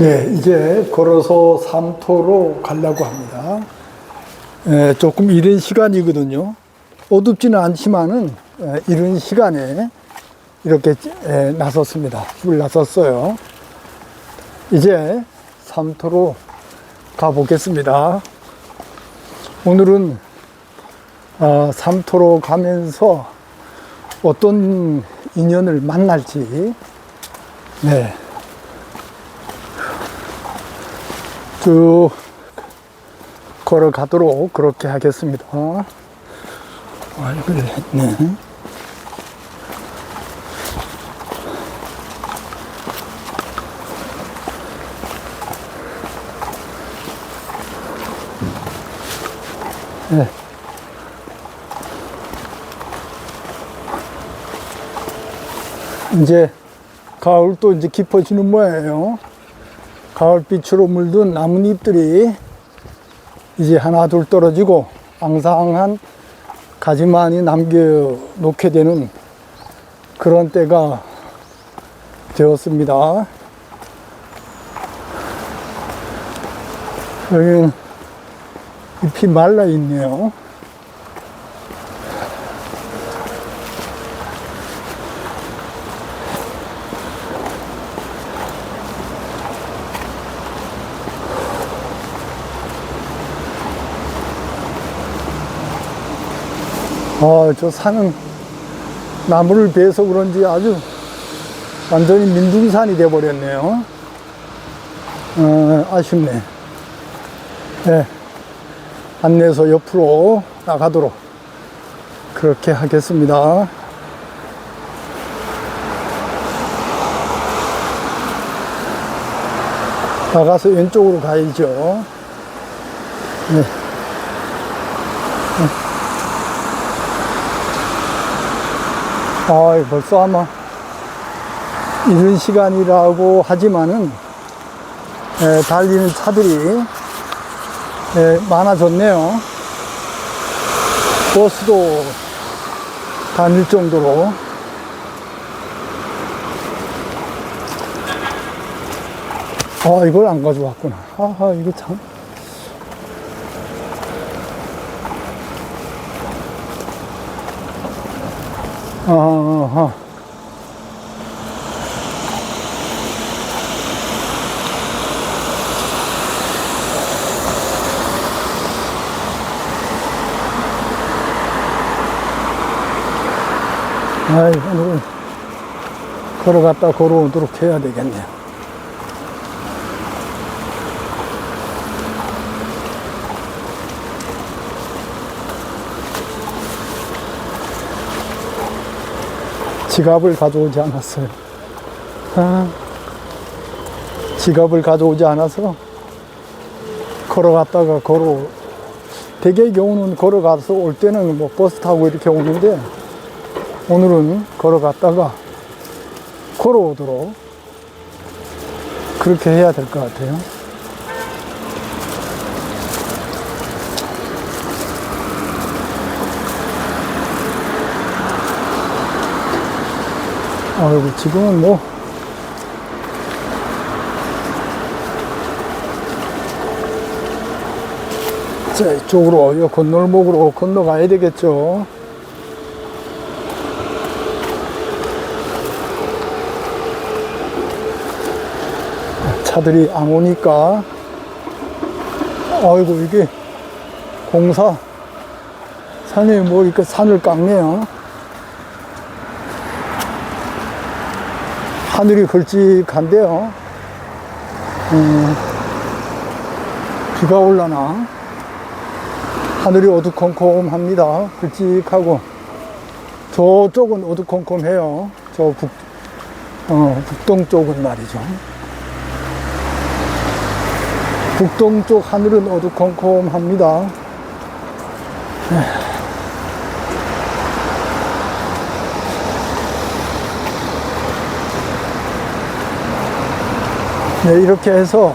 네, 이제 걸어서 삼토로 가려고 합니다. 에, 조금 이른 시간이거든요. 어둡지는 않지만은 에, 이른 시간에 이렇게 에, 나섰습니다. 집을 나섰어요. 이제 삼토로 가보겠습니다. 오늘은 어, 삼토로 가면서 어떤 인연을 만날지 네. 쭉 걸어가도록 그렇게 하겠습니다. 아, 이걸 했네. 네. 이제 가을도 이제 깊어지는 모양이에요. 가을빛으로 물든 나뭇잎들이 이제 하나 둘 떨어지고 앙상한 가지만이 남겨 놓게 되는 그런 때가 되었습니다. 여기는 잎이 말라 있네요. 아, 저 산은 나무를 베서 그런지 아주 완전히 민둥산이 돼버렸네요. 어, 아쉽네. 네. 안내서 옆으로 나가도록 그렇게 하겠습니다. 나가서 왼쪽으로 가야죠. 네. 아, 벌써 아마 이른 시간이라고 하지만은 에, 달리는 차들이 에, 많아졌네요. 버스도 다닐 정도로 아 이걸 안 가져왔구나. 아하 이거 참. 아하. 아이, 오늘은 걸어갔다 걸어오도록 해야 되겠네요. 지갑을 가져오지 않았어요. 아, 지갑을 가져오지 않아서 걸어갔다가 걸어, 대개 경우는 걸어가서 올 때는 뭐 버스 타고 이렇게 오는데 오늘은 걸어갔다가 걸어오도록 그렇게 해야 될 것 같아요. 아이고, 지금은 뭐, 자, 이쪽으로, 이 건널목으로 건너가야 되겠죠. 차들이 안 오니까, 아이고, 이게 공사, 산에 뭐 이렇게 산을 깎네요. 하늘이 굵직한데요. 음, 비가 올라나. 하늘이 어두컴컴합니다. 굵직하고. 저쪽은 어두컴컴해요. 저 북, 어, 북동 쪽은 말이죠. 북동 쪽 하늘은 어두컴컴합니다. 네, 이렇게 해서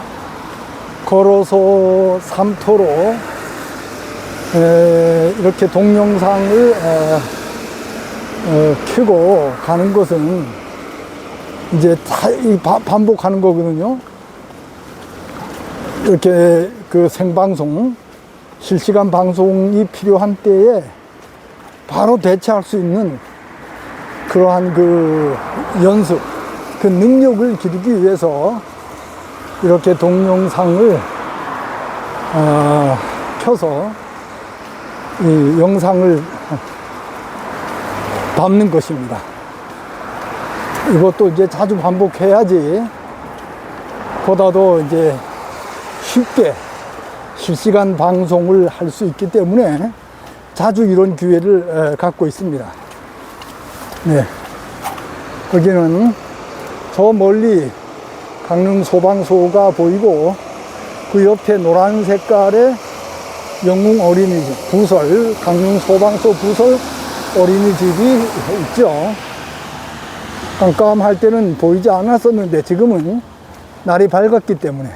걸어서 삼토로 에, 이렇게 동영상을 에, 어, 켜고 가는 것은 이제 다 반복하는 거거든요. 이렇게 그 생방송, 실시간 방송이 필요한 때에 바로 대처할 수 있는 그러한 그 연습, 그 능력을 기르기 위해서 이렇게 동영상을 어, 켜서 이 영상을 담는 것입니다. 이것도 이제 자주 반복해야지 보다도 이제 쉽게 실시간 방송을 할 수 있기 때문에 자주 이런 기회를 에, 갖고 있습니다. 네. 여기는 저 멀리 강릉 소방소가 보이고 그 옆에 노란 색깔의 영웅 어린이집 부설 강릉 소방서 부설 어린이집이 있죠. 깜깜할 때는 보이지 않았었는데 지금은 날이 밝았기 때문에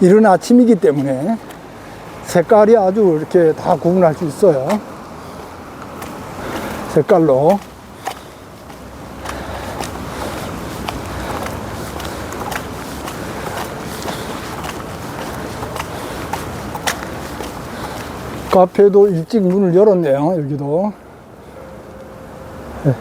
이른 아침이기 때문에 색깔이 아주 이렇게 다 구분할 수 있어요. 색깔로. 카페도 일찍 문을 열었네요, 여기도. 네.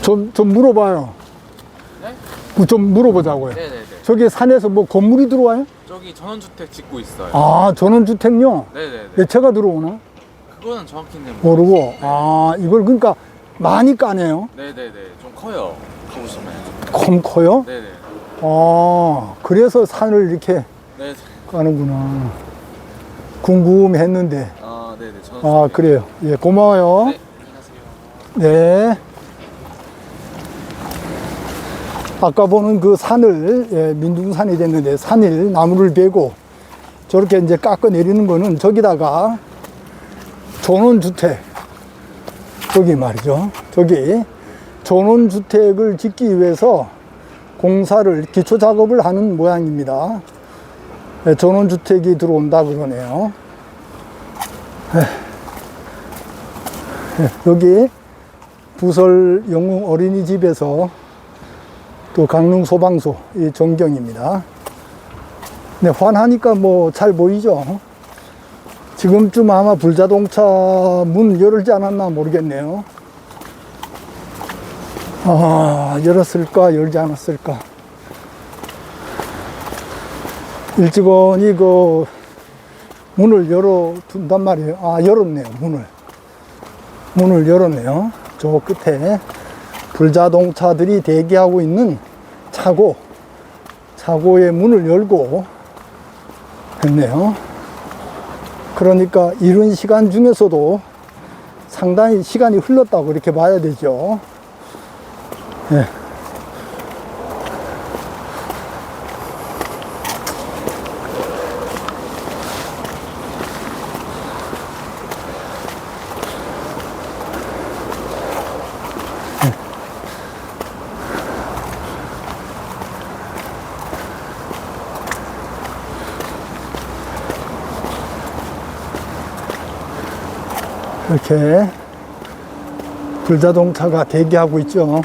좀, 좀 물어봐요. 네? 뭐좀 물어보자고요. 네네네. 저기 산에서 뭐 건물이 들어와요? 저기 전원주택 짓고 있어요. 아, 전원주택요? 네네네. 매체가 들어오나? 그거는 정확히는 모르- 모르고. 아, 이걸 그러니까 많이 까네요. 네네네. 좀 커요. 가보시면. 컴 커요? 네네. 아, 그래서 산을 이렇게 네네. 까는구나. 궁금했는데. 아 네네. 전원주택. 아, 그래요. 예, 고마워요. 네. 안녕하세요. 네. 아까 보는 그 산을, 예, 민둥산이 됐는데, 산을 나무를 베고 저렇게 이제 깎아 내리는 거는 저기다가 전원주택, 저기 말이죠. 저기 전원주택을 짓기 위해서 공사를, 기초 작업을 하는 모양입니다. 예, 전원주택이 들어온다 그러네요. 예, 여기 부설 영웅 어린이집에서 또 강릉 소방서 이 전경입니다. 네, 환하니까 뭐 잘 보이죠? 지금쯤 아마 불자동차 문 열지 않았나 모르겠네요. 아, 열었을까, 열지 않았을까. 일직원이 그 문을 열어 둔단 말이에요. 아, 열었네요, 문을. 문을 열었네요. 저 끝에 불자동차들이 대기하고 있는 차고, 차고의 문을 열고 했네요. 그러니까 이른 시간 중에서도 상당히 시간이 흘렀다고 이렇게 봐야 되죠. 예. 이렇게 불자동차가 대기하고 있죠.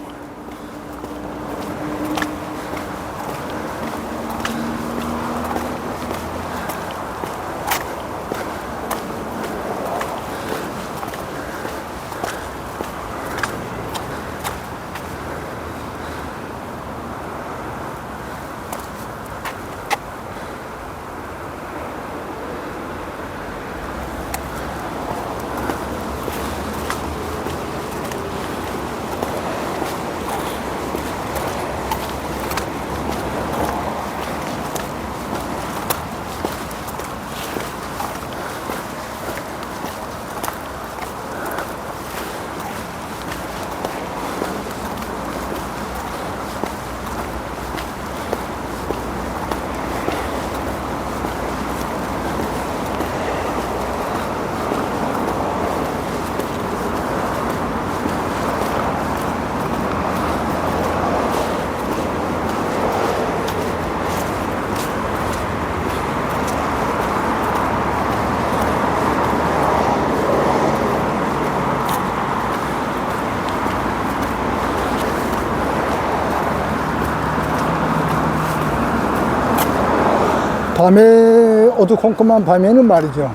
밤에 어두컴컴한 밤에는 말이죠.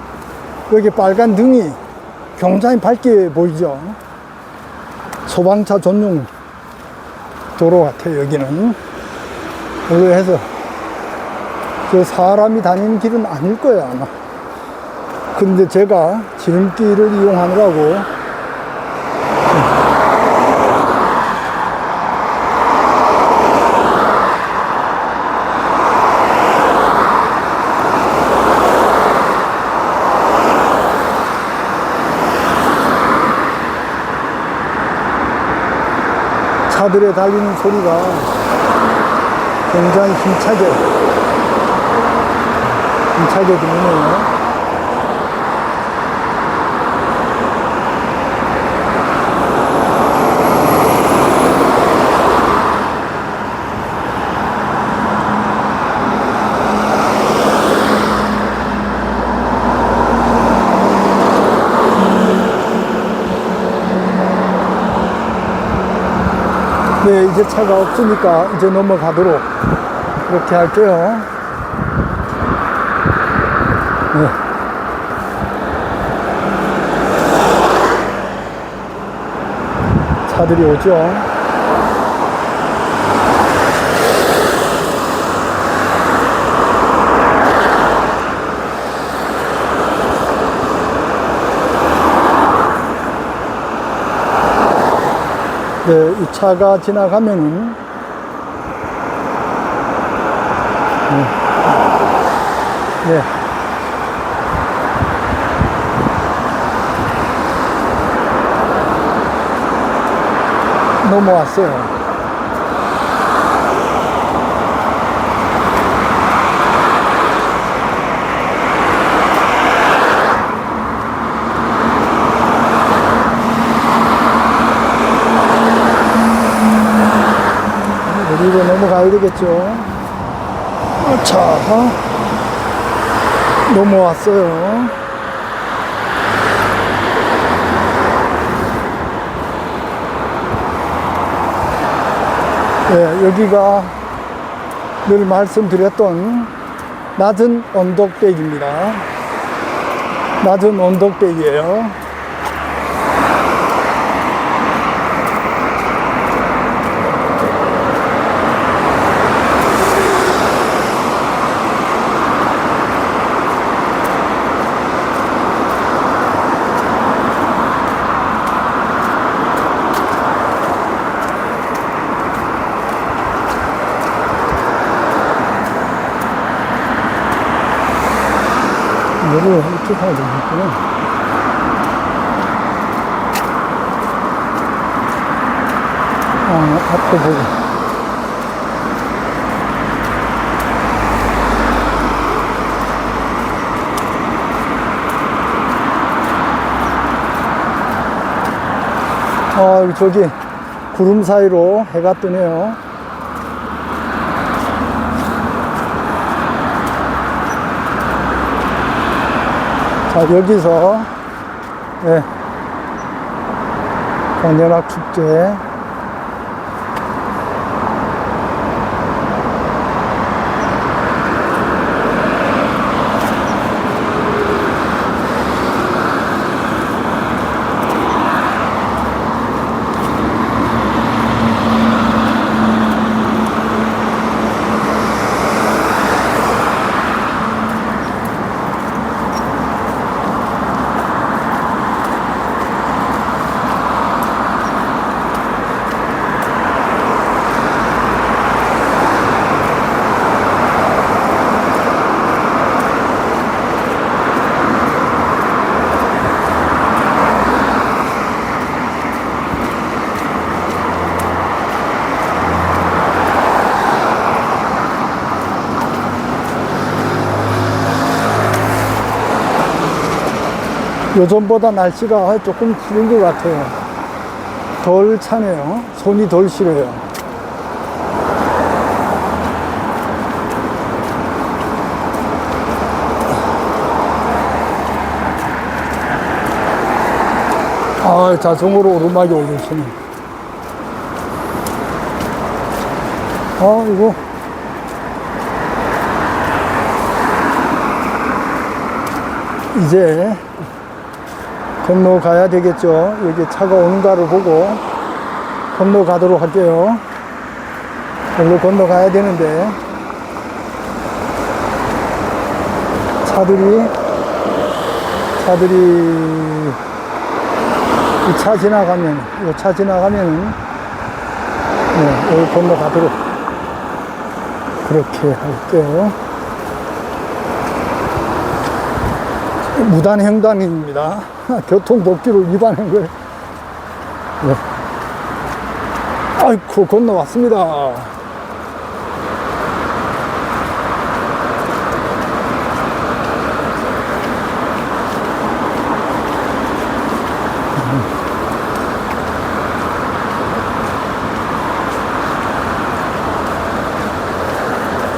여기 빨간 등이 굉장히 밝게 보이죠. 소방차 전용 도로 같아요, 여기는. 해서 저 사람이 다니는 길은 아닐 거예요, 아마. 근데 제가 지름길을 이용하느라고 차들에 달리는 소리가 굉장히 힘차게, 힘차게 들리네요. 네, 이제 차가 없으니까 이제 넘어가도록 그렇게 할게요. 네. 차들이 오죠. 네, 이 차가 지나가면은 네. 네. 넘어왔어요. 여기로 넘어가야 되겠죠. 어, 자, 넘어왔어요. 네, 여기가 늘 말씀드렸던 낮은 언덕백입니다. 낮은 언덕백이에요. 이거를 이렇게 가야 되겠구나. 아, 앞에 보고. 아, 저기 구름 사이로 해가 뜨네요. 자, 여기서, 예, 강연학 축제. 요전보다 날씨가 조금 풀린 것 같아요. 덜 차네요. 손이 덜 시려요. 아, 자전거로 오르막이 올리시네. 아, 이거. 이제 건너가야 되겠죠. 여기 차가 오는가를 보고 건너가도록 할게요. 여기로 건너가야 되는데 차들이 차들이 이 차 지나가면 이 차 지나가면은 네, 여기 건너가도록 그렇게 할게요. 무단횡단입니다. 교통 법규를 위반한 거예요. 네. 아이고, 건너왔습니다.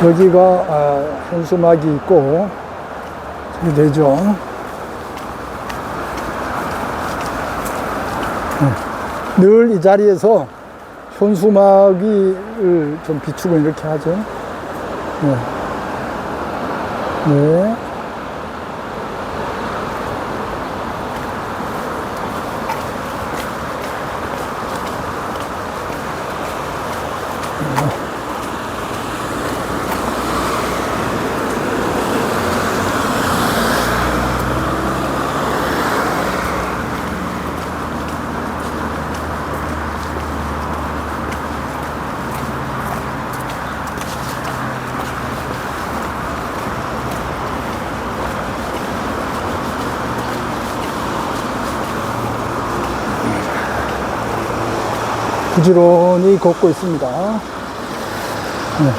여기가 아, 현수막이 있고 저기 되죠. 늘 이 자리에서 현수막이를 좀 비추고 이렇게 하죠. 네. 네. 부지런히 걷고 있습니다. 네.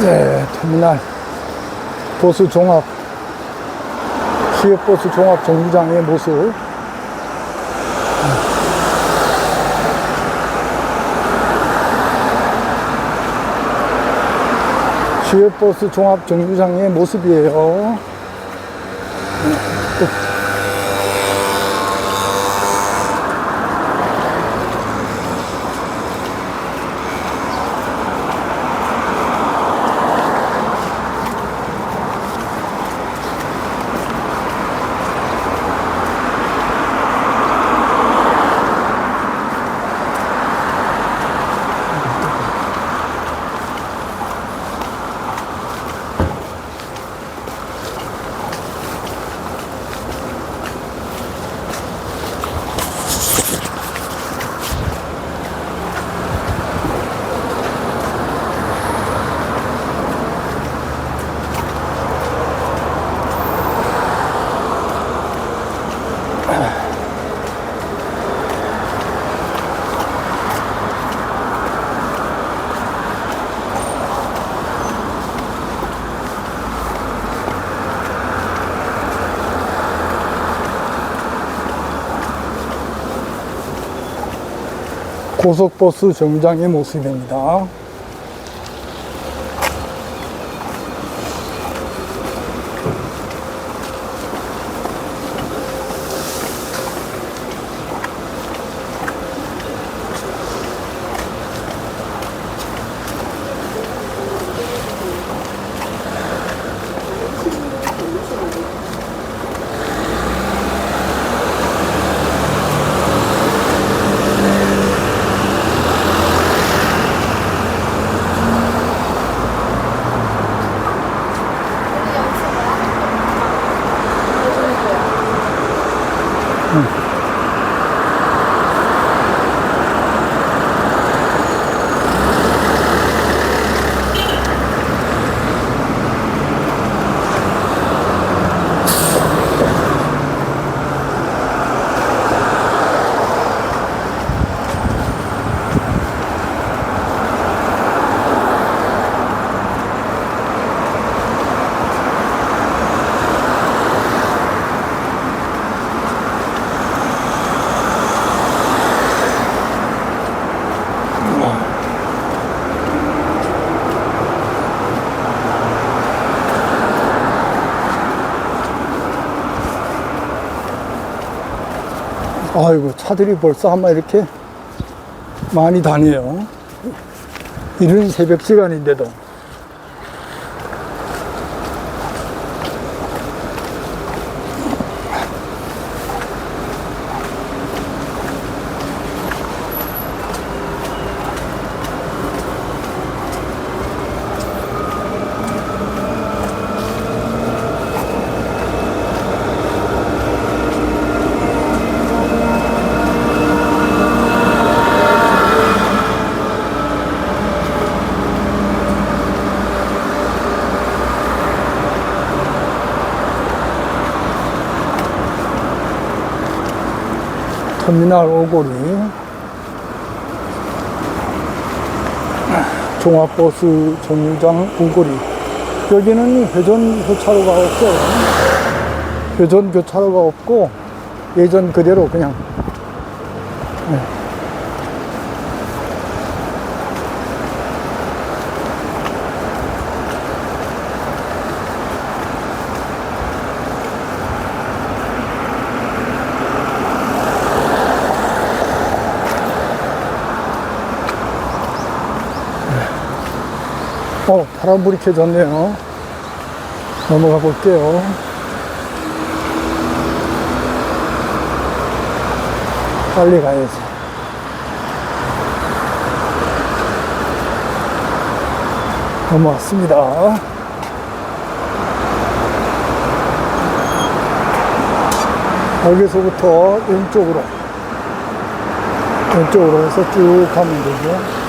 네, 터미널 보수 종합 시외버스 종합 정류장의 모습. 시외버스 종합 정류장의 모습이에요. 고속버스 정류장의 모습입니다. 아이고, 차들이 벌써 한마 이렇게 많이 다녀요. 이른 새벽 시간인데도. 터미널 오고리. 종합버스 정류장 오고리. 여기는 회전 교차로가 없어요. 회전 교차로가 없고 예전 그대로 그냥 네. 어, 파란불이 켜졌네요. 넘어가 볼게요. 빨리 가야지. 넘어왔습니다. 여기서부터 왼쪽으로, 왼쪽으로 해서 쭉 가면 되죠.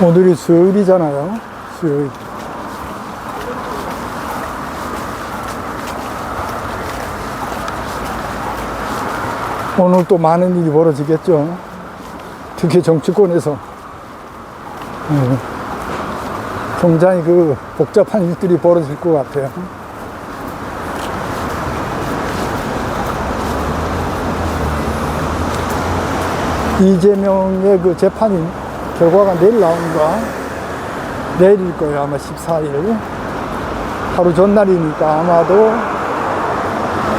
오늘이 수요일이잖아요. 수요일. 오늘 또 많은 일이 벌어지겠죠. 특히 정치권에서. 네. 굉장히 그 복잡한 일들이 벌어질 것 같아요. 이재명의 그 재판이 결과가 내일 나온가? 내일일 거예요. 아마 14일. 하루 전날이니까 아마도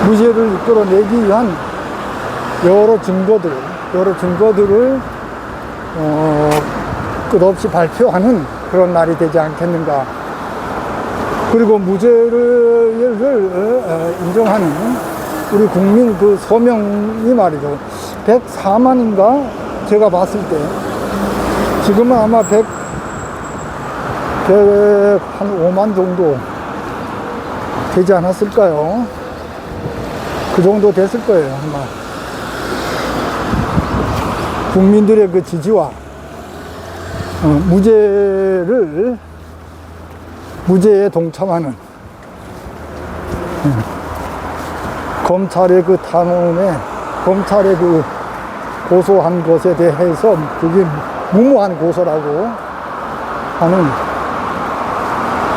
무죄를 이끌어내기 위한 여러 증거들, 여러 증거들을 어, 끝없이 발표하는 그런 날이 되지 않겠는가. 그리고 무죄를 어, 인정하는 우리 국민 그 소명이 말이죠. 104만인가? 제가 봤을 때. 지금은 아마 100, 100, 한 5만 정도 되지 않았을까요? 그 정도 됐을 거예요, 아마. 국민들의 그 지지와 어, 무죄를 무죄에 동참하는 음, 검찰의 그 탄원에 검찰의 그 고소한 것에 대해서 그게 무모한 고소라고 하는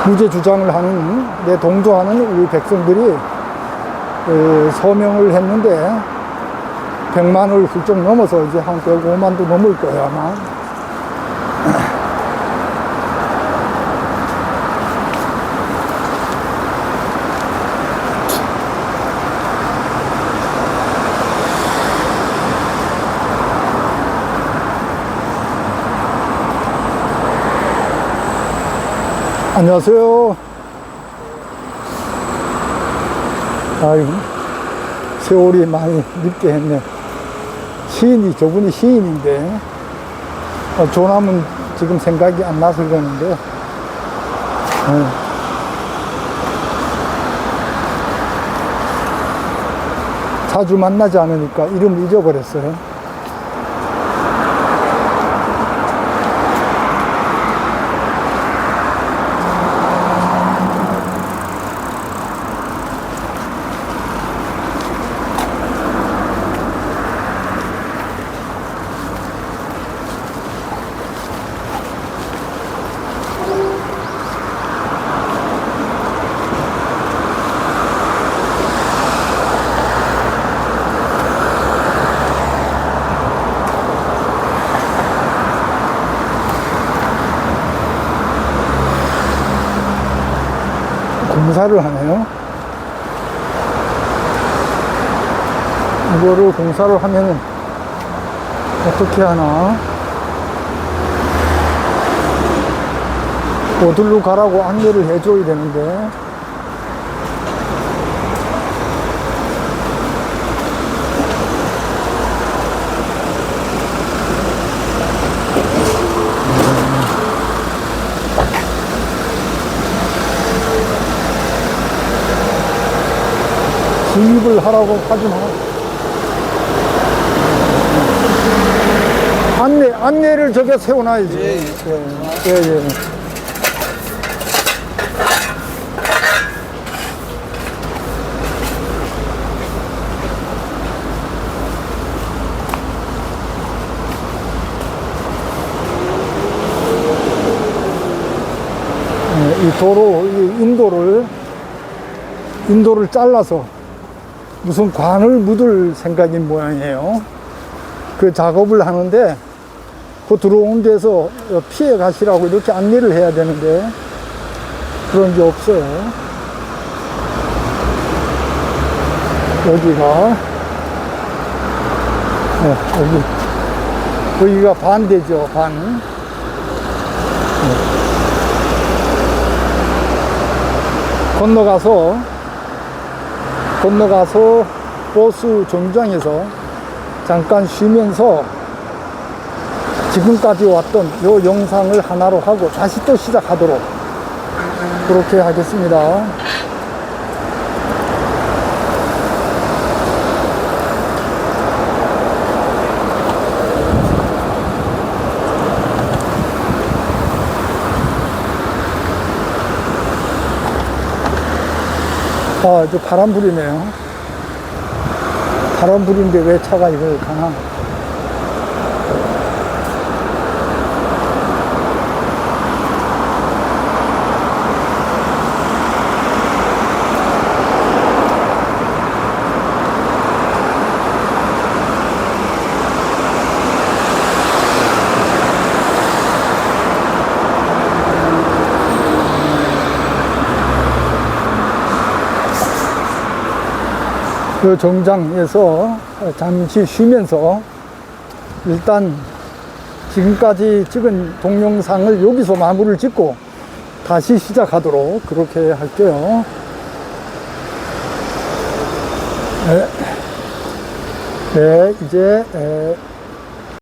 무죄 주장을 하는 내 동조하는 우리 백성들이 그 서명을 했는데 100만을 훌쩍 넘어서 이제 한 105만도 넘을 거예요 아마 안녕하세요. 아유, 세월이 많이 늦게 했네. 시인이, 저분이 시인인데, 어, 조남은 지금 생각이 안 나서 그러는데, 어. 자주 만나지 않으니까 이름 잊어버렸어요. 공사를 하면은 어떻게 하나? 어디로 가라고 안내를 해줘야 되는데. 진입을 하라고 하지 마. 안내, 안내를 저게 세워놔야지. 예, 예. 예, 예. 예, 이 도로, 이 인도를, 인도를 잘라서 무슨 관을 묻을 생각인 모양이에요. 그 작업을 하는데 그 들어온 데서 피해 가시라고 이렇게 안내를 해야 되는데 그런 게 없어요. 여기가 네, 여기 여기가 반대죠 반. 네. 건너가서 건너가서 버스 정류장에서 잠깐 쉬면서 지금까지 왔던 요 영상을 하나로 하고 다시 또 시작하도록 그렇게 하겠습니다. 아, 저 바람 불이네요. 바람 불인데 왜 차가 이걸 가나? 그 정장에서 잠시 쉬면서 일단 지금까지 찍은 동영상을 여기서 마무리를 짓고 다시 시작하도록 그렇게 할게요. 네, 네 이제 에,